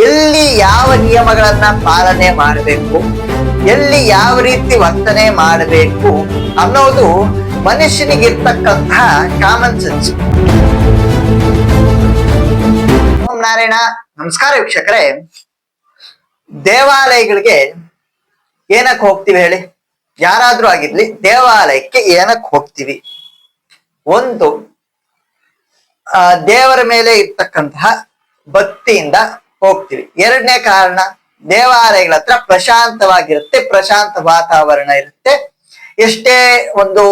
ಎಲ್ಲಿ ಯಾವ ನಿಯಮಗಳನ್ನ ಪಾಲನೆ ಮಾಡಬೇಕು? ಎಲ್ಲಿ ಯಾವ ರೀತಿ ವರ್ತನೆ ಮಾಡಬೇಕು? ಅನ್ನೋದು ಮನುಷ್ಯನಿಗಿರ್ತಕ್ಕಂತಹ ಕಾಮನ್ ಸೆನ್ಸ್ ಓಂ ನಾರಾಯಣ. ನಮಸ್ಕಾರ ವೀಕ್ಷಕರೇ. ದೇವಾಲಯಗಳಿಗೆ ಏನಕ್ಕೆ ಹೋಗ್ತೀವಿ ಹೇಳಿ? ಯಾರಾದ್ರೂ ಆಗಿರ್ಲಿ, ದೇವಾಲಯಕ್ಕೆ ಏನಕ್ಕೆ ಹೋಗ್ತೀವಿ? ಒಂದು ದೇವರ ಮೇಲೆ ಇರ್ತಕ್ಕಂತಹ ಭಕ್ತಿಯಿಂದ ಹೋಗ್ತೀವಿ. ಎರಡನೇ ಕಾರಣ, ದೇವಾಲಯಗಳ ಹತ್ರ ಪ್ರಶಾಂತವಾಗಿರುತ್ತೆ, ಪ್ರಶಾಂತ ವಾತಾವರಣ ಇರುತ್ತೆ. ಎಷ್ಟೇ ಒಂದು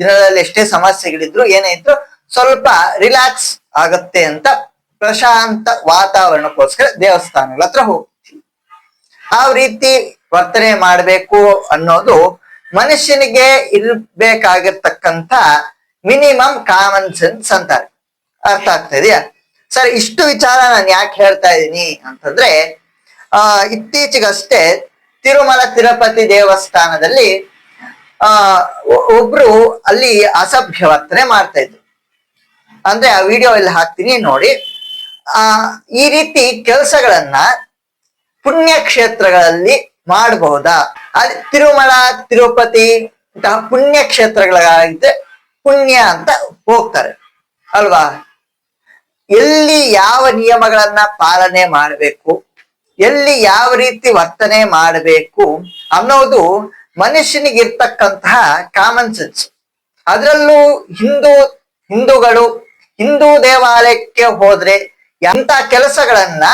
ದಿನದಲ್ಲಿ ಎಷ್ಟೇ ಸಮಸ್ಯೆಗಳಿದ್ರು ಏನೇ ಇದ್ರು ಸ್ವಲ್ಪ ರಿಲ್ಯಾಕ್ಸ್ ಆಗುತ್ತೆ ಅಂತ ಪ್ರಶಾಂತ ವಾತಾವರಣಕ್ಕೋಸ್ಕರ ದೇವಸ್ಥಾನಗಳ ಹತ್ರ ಹೋಗ್ತೀವಿ. ಆ ರೀತಿ ವರ್ತನೆ ಮಾಡಬೇಕು ಅನ್ನೋದು ಮನುಷ್ಯನಿಗೆ ಇರ್ಬೇಕಾಗಿರ್ತಕ್ಕಂಥ ಮಿನಿಮಮ್ ಕಾಮನ್ ಸೆನ್ಸ್ ಅಂತಾರೆ. ಅರ್ಥ ಆಗ್ತಾ ಇದೆಯಾ? ಸರ್, ಇಷ್ಟು ವಿಚಾರ ನಾನು ಯಾಕೆ ಹೇಳ್ತಾ ಇದ್ದೀನಿ ಅಂತಂದ್ರೆ, ಆ, ಇತ್ತೀಚೆಗಷ್ಟೇ ತಿರುಮಲ ತಿರುಪತಿ ದೇವಸ್ಥಾನದಲ್ಲಿ, ಆ ಒಬ್ರು ಅಲ್ಲಿ ಅಸಭ್ಯ ವರ್ತನೆ ಮಾಡ್ತಾ ಇದ್ರು. ಅಂದ್ರೆ ಆ ವಿಡಿಯೋ ಇಲ್ಲಿ ಹಾಕ್ತೀನಿ ನೋಡಿ. ಆ, ಈ ರೀತಿ ಕೆಲಸಗಳನ್ನ ಪುಣ್ಯಕ್ಷೇತ್ರಗಳಲ್ಲಿ ಮಾಡಬಹುದಾ ಅಲ್ಲಿ ತಿರುಮಲ, ತಿರುಪತಿ ಇಂತಹ ಪುಣ್ಯ ಕ್ಷೇತ್ರಗಳಾಗಿದ್ರೆ ಪುಣ್ಯ ಅಂತ ಹೋಗ್ತಾರೆ. ಅಲ್ವಾ? ಎಲ್ಲಿ ಯಾವ ನಿಯಮಗಳನ್ನ ಪಾಲನೆ ಮಾಡಬೇಕು? ಎಲ್ಲಿ ಯಾವ ರೀತಿ ವರ್ತನೆ ಮಾಡಬೇಕು? ಅನ್ನೋದು ಮನುಷ್ಯನಿಗಿರ್ತಕ್ಕಂತಹ ಕಾಮನ್ ಸೆನ್ಸ್ ಅದರಲ್ಲೂ ಹಿಂದೂ ಹಿಂದೂಗಳು, ಹಿಂದೂ ದೇವಾಲಯಕ್ಕೆ ಹೋದ್ರೆ ಎಂತ ಕೆಲಸಗಳನ್ನ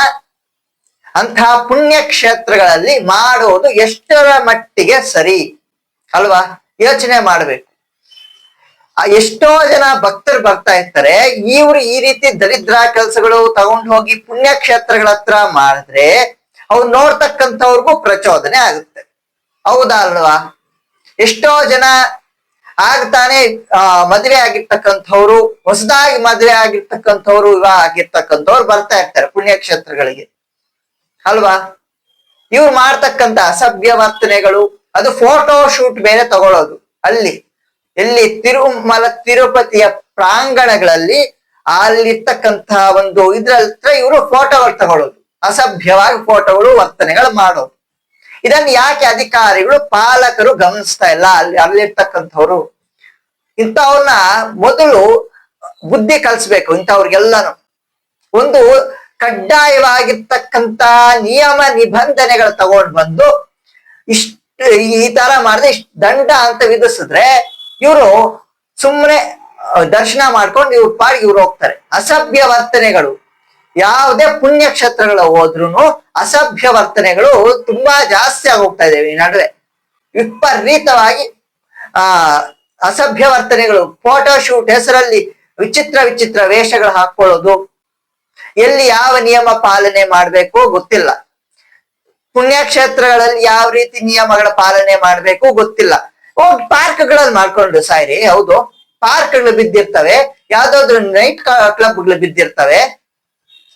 ಅಂತಹ ಪುಣ್ಯ ಕ್ಷೇತ್ರಗಳಲ್ಲಿ ಮಾಡೋದು ಎಷ್ಟರ ಮಟ್ಟಿಗೆ ಸರಿ? ಅಲ್ವಾ? ಯೋಚನೆ ಮಾಡ್ಬೇಕು. ಎಷ್ಟೋ ಜನ ಭಕ್ತರು ಬರ್ತಾ ಇರ್ತಾರೆ, ಇವ್ರು ಈ ರೀತಿ ದರಿದ್ರ ಕೆಲಸಗಳು ತಗೊಂಡು ಹೋಗಿ ಪುಣ್ಯಕ್ಷೇತ್ರಗಳ ಹತ್ರ ಮಾಡಿದ್ರೆ ಅವ್ರು ನೋಡ್ತಕ್ಕಂಥವ್ರಿಗೂ ಪ್ರಚೋದನೆ ಆಗುತ್ತೆ. ಹೌದಾ ಅಲ್ವಾ? ಎಷ್ಟೋ ಜನ ಆಗ್ತಾನೆ, ಆ, ಮದುವೆ ಆಗಿರ್ತಕ್ಕಂಥವ್ರು, ಹೊಸದಾಗಿ ಮದುವೆ ಆಗಿರ್ತಕ್ಕಂಥವ್ರು ವಿವಾಹ ಆಗಿರ್ತಕ್ಕಂಥವ್ರು ಬರ್ತಾ ಇರ್ತಾರೆ ಪುಣ್ಯಕ್ಷೇತ್ರಗಳಿಗೆ. ಅಲ್ವಾ? ಇವ್ರು ಮಾಡ್ತಕ್ಕಂಥ ಅಸಭ್ಯ ವರ್ತನೆಗಳು, ಅದು ಫೋಟೋ ಶೂಟ್ ಮೇಲೆ ತಗೊಳ್ಳೋದು ಅಲ್ಲಿ. ಎಲ್ಲಿ ತಿರುಮಲ ತಿರುಪತಿಯ ಪ್ರಾಂಗಣಗಳಲ್ಲಿ ಅಲ್ಲಿರ್ತಕ್ಕಂತಹ ಒಂದು ಇದ್ರ ಹತ್ರ ಇವರು ಫೋಟೋಗಳು ತಗೊಳ್ಳೋದು ಅಸಭ್ಯವಾಗಿ ಫೋಟೋಗಳು ವರ್ತನೆಗಳು ಮಾಡೋದು. ಇದನ್ನ ಯಾಕೆ ಅಧಿಕಾರಿಗಳು, ಪಾಲಕರು ಗಮನಿಸ್ತಾ ಇಲ್ಲ? ಅಲ್ಲಿ ಅಲ್ಲಿರ್ತಕ್ಕಂಥವ್ರು. ಇಂಥವ್ರನ್ನ ಮೊದಲು ಬುದ್ಧಿ ಕಲಿಸ್ಬೇಕು ಇಂಥವ್ರಿಗೆಲ್ಲನು. ಒಂದು ಕಡ್ಡಾಯವಾಗಿರ್ತಕ್ಕಂತ ನಿಯಮ ನಿಬಂಧನೆಗಳು ತಗೊಂಡ್ ಬಂದು ಇಷ್ಟ ಈ ತರ ಮಾಡಿದ್ರೆ ಇಷ್ಟು ದಂಡ ಅಂತ ವಿಧಿಸಿದ್ರೆ ಇವರು ಸುಮ್ಮನೆ ದರ್ಶನ ಮಾಡ್ಕೊಂಡು ಇವ್ರ ಪಾಡಿಗೆ ಇವ್ರು ಹೋಗ್ತಾರೆ. ಅಸಭ್ಯ ವರ್ತನೆಗಳು. ಯಾವುದೇ ಪುಣ್ಯ ಕ್ಷೇತ್ರಗಳು ಹೋದ್ರು ಅಸಭ್ಯ ವರ್ತನೆಗಳು ತುಂಬಾ ಜಾಸ್ತಿ ಆಗೋಗ್ತಾ ಇದಾವೆ ಈ ನಡುವೆ. ವಿಪರೀತವಾಗಿ, ಆ, ಅಸಭ್ಯ ವರ್ತನೆಗಳು. ಫೋಟೋ ಶೂಟ್ ಹೆಸರಲ್ಲಿ ವಿಚಿತ್ರ ವಿಚಿತ್ರ ವೇಷಗಳು ಹಾಕೊಳ್ಳೋದು ಎಲ್ಲಿ ಯಾವ ನಿಯಮ ಪಾಲನೆ ಮಾಡ್ಬೇಕು ಗೊತ್ತಿಲ್ಲ. ಪುಣ್ಯಕ್ಷೇತ್ರಗಳಲ್ಲಿ ಯಾವ ರೀತಿ ನಿಯಮಗಳ ಪಾಲನೆ ಮಾಡ್ಬೇಕು ಗೊತ್ತಿಲ್ಲ. ಹೋಗಿ ಪಾರ್ಕ್ಗಳಲ್ಲಿ ಮಾಡ್ಕೊಂಡು ಸಾಯ್ರಿ, ಹೌದು. ಪಾರ್ಕ್ಗಳು ಬಿದ್ದಿರ್ತವೆ, ಯಾವ್ದಾದ್ರು ನೈಟ್ ಕ್ಲಬ್ಗಳು ಬಿದ್ದಿರ್ತವೆ.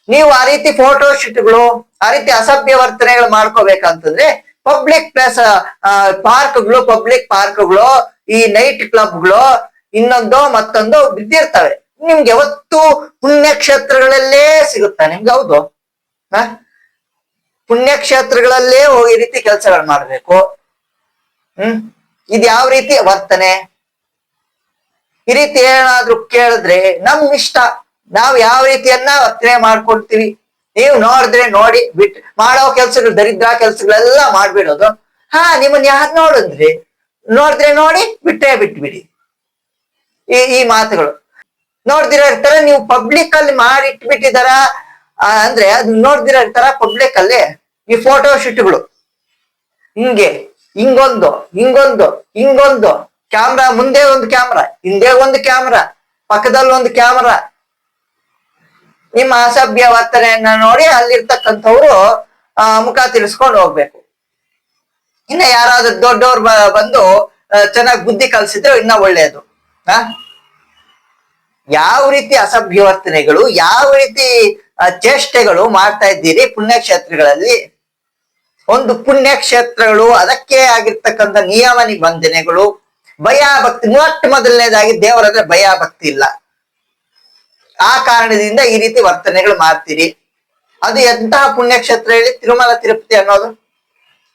ನೀವು ಆ ರೀತಿ ಫೋಟೋ ಶೂಟ್ಗಳು ಆ ರೀತಿ ಅಸಭ್ಯ ವರ್ತನೆಗಳು ಮಾಡ್ಕೋಬೇಕಂತಂದ್ರೆ ಪಬ್ಲಿಕ್ ಪ್ಲೇಸ್ ಪಾರ್ಕ್ಗಳು ಪಬ್ಲಿಕ್ ಪಾರ್ಕ್ಗಳು, ಈ ನೈಟ್ ಕ್ಲಬ್ಗಳು ಇನ್ನೊಂದು ಮತ್ತೊಂದು ಬಿದ್ದಿರ್ತವೆ. ನಿಮ್ಗೆ ಯಾವತ್ತು ಪುಣ್ಯಕ್ಷೇತ್ರಗಳಲ್ಲೇ ಸಿಗುತ್ತಾ ನಿಮ್ಗೆ? ಹೌದು. ಹ? ಪುಣ್ಯಕ್ಷೇತ್ರಗಳಲ್ಲೇ ಹೋಗಿ ರೀತಿ ಕೆಲಸಗಳು ಮಾಡ್ಬೇಕು. ಹ್ಮ್? ಇದು ಯಾವ ರೀತಿ ವರ್ತನೆ? ಈ ರೀತಿ ಏನಾದ್ರೂ ಕೇಳಿದ್ರೆ ನಮ್ ಇಷ್ಟ. ನಾವ್ ಯಾವ ರೀತಿಯನ್ನ ವರ್ತನೆ ಮಾಡ್ಕೊಡ್ತೀವಿ ನೀವು ನೋಡಿದ್ರೆ ನೋಡಿ ಬಿಟ್ ಮಾಡೋ ಕೆಲ್ಸಗಳು, ದರಿದ್ರ ಕೆಲ್ಸಗಳೆಲ್ಲ ಮಾಡ್ಬಿಡೋದು. ಹಾ, ನಿಮ್ಮನ್ನ ಯಾರು ನೋಡಿದ್ರಿ? ನೋಡಿದ್ರೆ ನೋಡಿ ಬಿಟ್ಟೇ ಬಿಟ್ಬಿಡಿ. ಈ ಈ ಮಾತುಗಳು. ನೋಡ್ದಿರ ಇರ್ತಾರೆ ನೀವು ಪಬ್ಲಿಕ್ ಅಲ್ಲಿ ಮಾಡಿ ಇಟ್ಬಿಟ್ಟಿದಾರ ಅಂದ್ರೆ ಅದ್ ನೋಡ್ದಿರ ಇರ್ತಾರ ಪಬ್ಲಿಕ್ ಅಲ್ಲಿ ಈ ಫೋಟೋ ಶೂಟ್ಗಳು ಹಿಂಗೆ. ಹಿಂಗೊಂದು ಹಿಂಗೊಂದು ಹಿಂಗೊಂದು. ಕ್ಯಾಮ್ರಾ ಮುಂದೆ ಒಂದು ಕ್ಯಾಮ್ರಾ ಹಿಂದೆ ಒಂದು ಕ್ಯಾಮ್ರಾ ಪಕ್ಕದಲ್ಲಿ ಒಂದು ಕ್ಯಾಮ್ರಾ ನಿಮ್ಮ ಅಸಭ್ಯ ವರ್ತನೆಯನ್ನ ನೋಡಿ ಅಲ್ಲಿರ್ತಕ್ಕಂಥವ್ರು ಮುಖ ತಿರ್ಸ್ಕೊಂಡು ಹೋಗ್ಬೇಕು. ಇನ್ನ ಯಾರಾದ್ರೂ ದೊಡ್ಡವ್ರು ಬಂದು ಚೆನ್ನಾಗಿ ಬುದ್ಧಿ ಕಲ್ಸಿದ್ರೆ ಇನ್ನ ಒಳ್ಳೆಯದು ಹ ಯಾವ ರೀತಿ ಅಸಭ್ಯ ವರ್ತನೆಗಳು ಯಾವ ರೀತಿ ಚೇಷ್ಟೆಗಳು ಮಾಡ್ತಾ ಇದ್ದೀರಿ ಪುಣ್ಯಕ್ಷೇತ್ರಗಳಲ್ಲಿ? ಒಂದು ಪುಣ್ಯಕ್ಷೇತ್ರಗಳು, ಅದಕ್ಕೆ ಆಗಿರ್ತಕ್ಕಂಥ ನಿಯಮ ನಿಬಂಧನೆಗಳು ಭಯ ಭಕ್ತಿ ಮೊಟ್ಟ ಮೊದಲನೇದಾಗಿ ದೇವರಂದ್ರೆ ಭಯ ಭಕ್ತಿ ಇಲ್ಲ. ಆ ಕಾರಣದಿಂದ ಈ ರೀತಿ ವರ್ತನೆಗಳು ಮಾಡ್ತೀರಿ. ಅದು ಎಂತಹ ಪುಣ್ಯಕ್ಷೇತ್ರ ಹೇಳಿ, ತಿರುಮಲ, ತಿರುಪತಿ ಅನ್ನೋದು?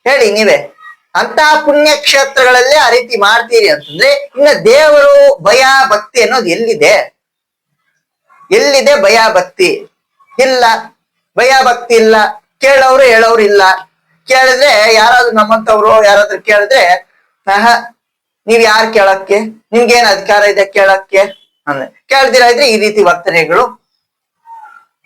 ಹೇಳಿ ನೀವೇ. ಅಂತಹ ಪುಣ್ಯಕ್ಷೇತ್ರಗಳಲ್ಲಿ ಆ ರೀತಿ ಮಾಡ್ತೀರಿ ಅಂತಂದ್ರೆ, ಇನ್ನ ದೇವರು ಭಯ ಭಕ್ತಿ ಅನ್ನೋದು ಎಲ್ಲಿದೆ? ಎಲ್ಲಿದೆ ಭಯ ಭಕ್ತಿ ಇಲ್ಲ. ಭಯ ಭಕ್ತಿ ಇಲ್ಲ. ಕೇಳೋರು ಹೇಳೋರು ಇಲ್ಲ. ಕೇಳಿದ್ರೆ ಯಾರಾದ್ರೂ ನಮ್ಮಂತವ್ರು ಯಾರಾದ್ರೂ ಕೇಳಿದ್ರೆ, ಆಹ, ನೀವ್ ಯಾರು ಕೇಳಕ್ಕೆ? ನಿಮ್ಗೇನ್ ಅಧಿಕಾರ ಇದೆ ಕೇಳಕ್ಕೆ? ಅಂದ್ರೆ ಕೇಳ್ದಿರ ಇದ್ರೆ ಈ ರೀತಿ ವರ್ತನೆಗಳು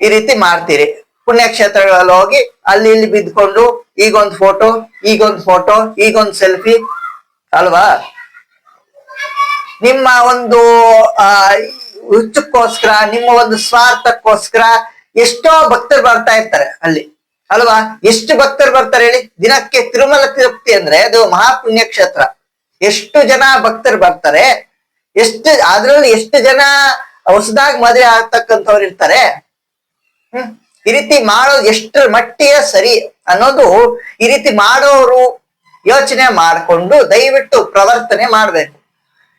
ಈ ರೀತಿ ಮಾಡ್ತೀರಿ. ಪುಣ್ಯಕ್ಷೇತ್ರಗಳಲ್ಲಿ ಹೋಗಿ ಅಲ್ಲಿ ಇಲ್ಲಿ ಬಿದ್ಕೊಂಡು ಈಗೊಂದ್ ಫೋಟೋ ಈಗೊಂದ್ ಫೋಟೋ ಈಗೊಂದ್ ಸೆಲ್ಫಿ ಅಲ್ವಾ? ನಿಮ್ಮ ಒಂದು, ಆ, ಹುಚ್ಚಕ್ಕೋಸ್ಕರ, ನಿಮ್ಮ ಒಂದು ಸ್ವಾರ್ಥಕ್ಕೋಸ್ಕರ ಎಷ್ಟೋ ಭಕ್ತರು ಬರ್ತಾ ಇರ್ತಾರೆ ಅಲ್ಲಿ. ಅಲ್ವಾ? ಎಷ್ಟು ಭಕ್ತರು ಬರ್ತಾರೆ ಹೇಳಿ? ದಿನಕ್ಕೆ ತಿರುಮಲ ತಿರುಪತಿ ಅಂದ್ರೆ ಅದು ಮಹಾಪುಣ್ಯ ಕ್ಷೇತ್ರ. ಎಷ್ಟು ಜನ ಭಕ್ತರು ಬರ್ತಾರೆ? ಎಷ್ಟು, ಅದ್ರಲ್ಲಿ ಎಷ್ಟು ಜನ ಹೊಸದಾಗಿ ಮದುವೆ ಆಗ್ತಕ್ಕಂಥವ್ರು ಇರ್ತಾರೆ? ಹ್ಮ್? ಈ ರೀತಿ ಮಾಡೋ ಎಷ್ಟು ಮಟ್ಟಿಗೆ ಸರಿ ಅನ್ನೋದು ಈ ರೀತಿ ಮಾಡೋರು ಯೋಚನೆ ಮಾಡಿಕೊಂಡು ದಯವಿಟ್ಟು ಪ್ರವರ್ತನೆ ಮಾಡ್ಬೇಕು.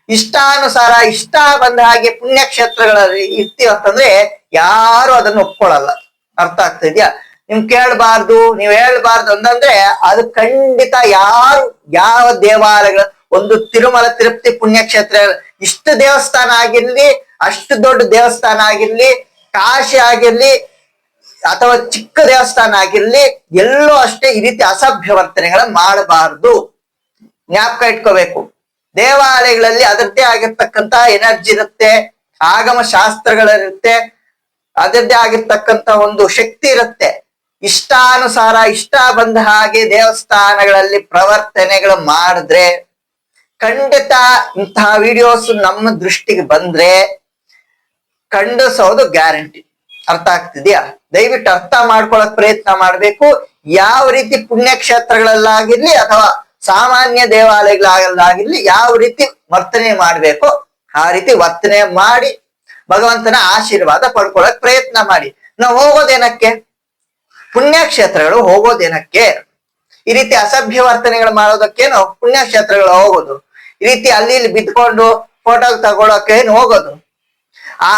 ಇಷ್ಟಾನುಸಾರ ಇಷ್ಟ ಬಂದ ಹಾಗೆ ಪುಣ್ಯಕ್ಷೇತ್ರಗಳಲ್ಲಿ ಇರ್ತೀವಿ ಅಂತಂದ್ರೆ ಯಾರು ಅದನ್ನು ಒಪ್ಕೊಳ್ಳಲ್ಲ. ಅರ್ಥ ಆಗ್ತಾ ಇದೆಯಾ? ನಿಮ್ ಕೇಳಬಾರ್ದು, ನೀವ್ ಹೇಳ್ಬಾರ್ದು ಅಂತಂದ್ರೆ ಅದು ಖಂಡಿತ ಯಾರು, ಯಾವ ದೇವಾಲಯಗಳ, ಒಂದು ತಿರುಮಲ, ತಿರುಪತಿ ಪುಣ್ಯಕ್ಷೇತ್ರ, ಇಷ್ಟು ದೇವಸ್ಥಾನ ಆಗಿರ್ಲಿ, ಅಷ್ಟು ದೊಡ್ಡ ದೇವಸ್ಥಾನ ಆಗಿರ್ಲಿ, ಕಾಶಿ ಆಗಿರ್ಲಿ, ಅಥವಾ ಚಿಕ್ಕ ದೇವಸ್ಥಾನ ಆಗಿರ್ಲಿ, ಎಲ್ಲೂ ಅಷ್ಟೇ ಈ ರೀತಿ ಅಸಭ್ಯ ವರ್ತನೆಗಳನ್ನ ಮಾಡಬಾರ್ದು. ಜ್ಞಾಪಕ ಇಟ್ಕೋಬೇಕು. ದೇವಾಲಯಗಳಲ್ಲಿ ಅದರದ್ದೇ ಆಗಿರ್ತಕ್ಕಂತ ಎನರ್ಜಿ ಇರುತ್ತೆ, ಆಗಮ ಶಾಸ್ತ್ರಗಳಿರುತ್ತೆ ಅದರದ್ದೇ ಆಗಿರ್ತಕ್ಕಂತ ಒಂದು ಶಕ್ತಿ ಇರುತ್ತೆ. ಇಷ್ಟಾನುಸಾರ ಇಷ್ಟ ಬಂದ ಹಾಗೆ ದೇವಸ್ಥಾನಗಳಲ್ಲಿ ಪ್ರವರ್ತನೆಗಳು ಮಾಡಿದ್ರೆ ಖಂಡಿತ ಇಂತಹ ವಿಡಿಯೋಸ್ ನಮ್ಮ ದೃಷ್ಟಿಗೆ ಬಂದ್ರೆ ಖಂಡಿಸೋದು ಗ್ಯಾರಂಟಿ ಅರ್ಥ ಆಗ್ತಿದ್ಯಾ? ದಯವಿಟ್ಟು ಅರ್ಥ ಮಾಡ್ಕೊಳಕ್ ಪ್ರಯತ್ನ ಮಾಡ್ಬೇಕು. ಯಾವ ರೀತಿ ಪುಣ್ಯಕ್ಷೇತ್ರಗಳಲ್ಲಾಗಿರ್ಲಿ ಅಥವಾ ಸಾಮಾನ್ಯ ದೇವಾಲಯಗಳಲ್ಲಾಗಿರ್ಲಿ ಯಾವ ರೀತಿ ವರ್ತನೆ ಮಾಡ್ಬೇಕು ಆ ರೀತಿ ವರ್ತನೆ ಮಾಡಿ ಭಗವಂತನ ಆಶೀರ್ವಾದ ಪಡ್ಕೊಳಕ್ ಪ್ರಯತ್ನ ಮಾಡಿ. ನಾವು ಹೋಗೋದೇನಕ್ಕೆ? ಪುಣ್ಯಕ್ಷೇತ್ರಗಳು ಹೋಗೋದೇನಕ್ಕೆ? ಈ ರೀತಿ ಅಸಭ್ಯ ವರ್ತನೆಗಳು ಮಾಡೋದಕ್ಕೇನು ಪುಣ್ಯಕ್ಷೇತ್ರಗಳು ಹೋಗೋದು. ಈ ರೀತಿ ಅಲ್ಲಿ ಇಲ್ಲಿ ಬಿದ್ಕೊಂಡು ಫೋಟೋ ತಗೊಳಕ್ಕೆ ಏನು ಹೋಗೋದು. ಆ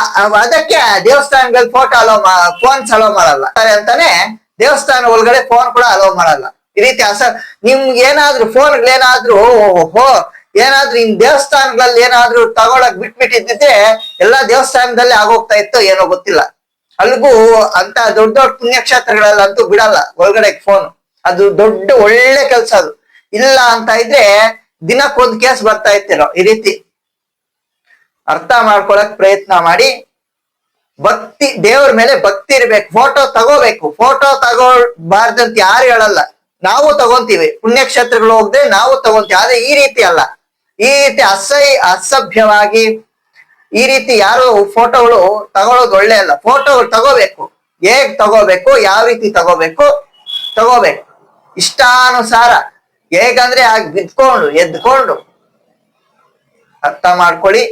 ಅದಕ್ಕೆ ದೇವಸ್ಥಾನಗಳಲ್ಲಿ ಫೋಟೋ ಅಲೋ ಫೋನ್ಸ್ ಅಲೋ ಮಾಡಲ್ಲ. ಅಂತಾನೆ ದೇವಸ್ಥಾನ ಒಳಗಡೆ ಫೋನ್ ಕೂಡ ಅಲೋ ಮಾಡಲ್ಲ. ಈ ರೀತಿ ಅಸ, ನಿಮ್ಗೆ ಏನಾದ್ರೂ ಫೋನ್ಗಳೇನಾದ್ರೂ ಹೋ, ಏನಾದ್ರೂ ಇನ್ ದೇವಸ್ಥಾನಗಳಲ್ಲಿ ಏನಾದ್ರೂ ತಗೊಳಕ್ ಬಿಟ್ಬಿಟ್ಟಿದ್ದಿದ್ರೆ ಎಲ್ಲಾ ದೇವಸ್ಥಾನದಲ್ಲಿ ಆಗೋಗ್ತಾ ಇತ್ತು ಏನೋ ಗೊತ್ತಿಲ್ಲ. ಅಲ್ಲಿಗೂ ಅಂತ ದೊಡ್ಡ ದೊಡ್ಡ ಪುಣ್ಯಕ್ಷೇತ್ರಗಳಲ್ಲಂತೂ ಬಿಡಲ್ಲ ಒಳಗಡೆ ಫೋನ್ ಅದು ದೊಡ್ಡ ಒಳ್ಳೆ ಕೆಲಸ ಅದು. ಇಲ್ಲ ಅಂತ ಇದ್ರೆ ದಿನಕ್ಕೊಂದು ಕೇಸ್ ಬರ್ತಾ ಇರ್ತಿರೋ ಈ ರೀತಿ. ಅರ್ಥ ಮಾಡ್ಕೊಳಕ್ ಪ್ರಯತ್ನ ಮಾಡಿ. ಭಕ್ತಿ, ದೇವ್ರ ಮೇಲೆ ಭಕ್ತಿ ಇರ್ಬೇಕು. ಫೋಟೋ ತಗೋಬೇಕು. ಫೋಟೋ ತಗೋಬಾರ್ದಂತ ಯಾರು ಹೇಳಲ್ಲ. ನಾವು ತಗೊಂತೀವಿ. ಪುಣ್ಯಕ್ಷೇತ್ರಗಳು ಹೋಗದೆ ನಾವು ತಗೊಂತೀವಿ. ಆದ್ರೆ ಈ ರೀತಿ ಅಲ್ಲ. ಈ ರೀತಿ ಅಸಹ್ಯ, ಅಸಭ್ಯವಾಗಿ ಈ ರೀತಿ ಯಾರು ಫೋಟೋಗಳು ತಗೊಳ್ಳೋದು ಒಳ್ಳೆ ಅಲ್ಲ. ಫೋಟೋಗಳು ತಗೋಬೇಕು. ಹೇಗ್ ತಗೋಬೇಕು, ಯಾವ ರೀತಿ ತಗೋಬೇಕು ತಗೋಬೇಕು. ಇಷ್ಟಾನುಸಾರ. ಹೇಗಂದ್ರೆ ಆಗ ಬಿದ್ಕೊಂಡು, ಎದ್ಕೊಂಡು ಅರ್ಥ ಮಾಡ್ಕೊಳ್ಳಿ.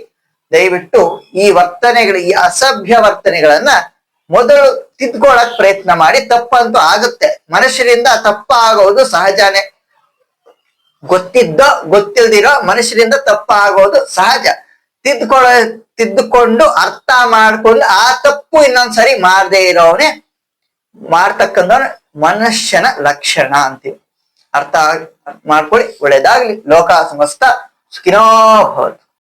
ದಯವಿಟ್ಟು ಈ ವರ್ತನೆಗಳು, ಈ ಅಸಭ್ಯ ವರ್ತನೆಗಳನ್ನ ಮೊದಲು ತಿದ್ಕೊಳಕ್ ಪ್ರಯತ್ನ ಮಾಡಿ. ತಪ್ಪಂತೂ ಆಗುತ್ತೆ. ಮನುಷ್ಯರಿಂದ ತಪ್ಪ ಆಗೋದು ಸಹಜನೇ. ಗೊತ್ತಿದ್ದೋ, ಗೊತ್ತಿಲ್ದಿರೋ ಮನುಷ್ಯರಿಂದ ತಪ್ಪ ಆಗೋದು ಸಹಜ. ತಿದ್ಕೊಳ್ಳ, ತಿದ್ದುಕೊಂಡು ಅರ್ಥ ಮಾಡ್ಕೊಂಡು ಆ ತಪ್ಪು ಇನ್ನೊಂದ್ಸರಿ ಮಾಡದೇ ಇರೋವನೇ ಮಾಡ್ತಕ್ಕಂಥ ಮನುಷ್ಯನ ಲಕ್ಷಣ ಅಂತೀವಿ. ಅರ್ಥ ಮಾಡ್ಕೊಳ್ಳಿ, ಒಳ್ಳೇದಾಗ್ಲಿ. ಲೋಕ ಸಮಸ್ತ ಸುಖಿನೋ